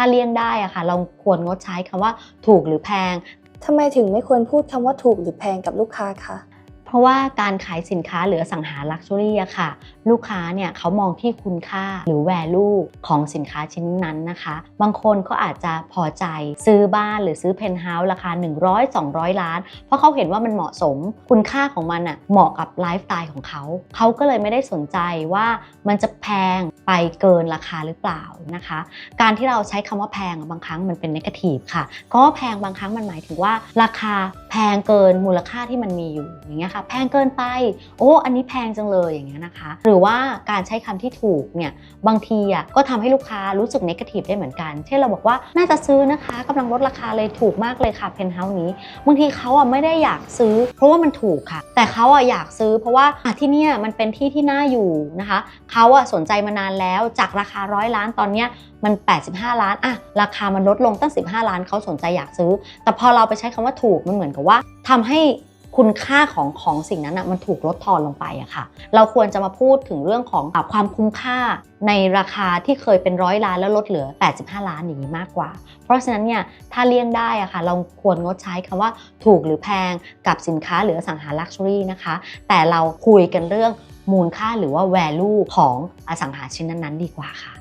ถ้าเลี่ยงได้อะค่ะ เราควรงดใช้คำว่าถูกหรือแพง ทำไมถึงไม่ควรพูดคำว่าถูกหรือแพงกับลูกค้าคะ เพราะว่าการขายสินค้าหรือสังหาลักชัวรี่อะค่ะ ลูกค้าเนี่ยเขามองที่คุณค่าหรือ value ของสินค้าชิ้นนั้นนะคะ บางคนก็อาจจะพอใจซื้อบ้านหรือซื้อเพนท์เฮาส์ราคา 100 200 ล้าน เพราะเขาเห็นว่ามันเหมาะสมคุณค่าของมันอะเหมาะกับไลฟ์สไตล์ของเขา เขาก็เลยไม่ได้สนใจว่ามันจะแพงไปเกินราคาหรือเปล่านะคะ การที่เราใช้คำว่าแพงบางครั้งมันเป็นนกาทีฟค่ะก็แพงบางครั้งมันหมายถึงว่า ราคาแพงเกินมูลค่าที่มันมีอยู่อย่างเงี้ยค่ะแพงเกินไป โอ้อันนี้แพงจังเลยอย่างเงี้ยนะคะ หรือว่าการใช้คำที่ถูกเนี่ยบางทีอะก็ทำให้ลูกค้ารู้สึกนกาทีฟได้เหมือนกัน เช่นเราบอกว่าน่าจะซื้อนะคะกำลังลดราคาเลยถูกมากเลยค่ะเพนท์เฮาส์นี้ บางทีเขาอะไม่ได้อยากซื้อ เพราะว่ามันถูกค่ะ แต่เขาอะอยากซื้อ เพราะว่าที่เนี่ยมันเป็นที่ที่น่าอยู่นะคะเขาอะสนใจมานานแล้วจากราคาร้อยล้านตอนเนี้ยมัน 85 ล้านอะราคามันลดลงตั้ง 15 ล้านเขาสนใจอยากซื้อ แต่พอเราไปใช้คำว่าถูกมันเหมือนกับว่าทำให้ คุณค่าของของสิ่งนั้นอะมันถูกลดทอนลงไปอะค่ะ เราควรจะมาพูดถึงเรื่องของอความคุ้มค่าในราคาที่เคยเป็นร้อยล้านแล้วลดเหลือ 85 ล้านอย่างนี้มากกว่า เพราะฉะนั้นเนี่ยถ้าเลี่ยงได้อะค่ะเราควรงดใช้คำว่าถูกหรือแพงกับสินค้าหรืออสังหาลักชัวรี่นะคะ แต่เราคุยกันเรื่องมูลค่าหรือว่า value ของอสังหาชิ้นนั้นๆ ดีกว่าค่ะ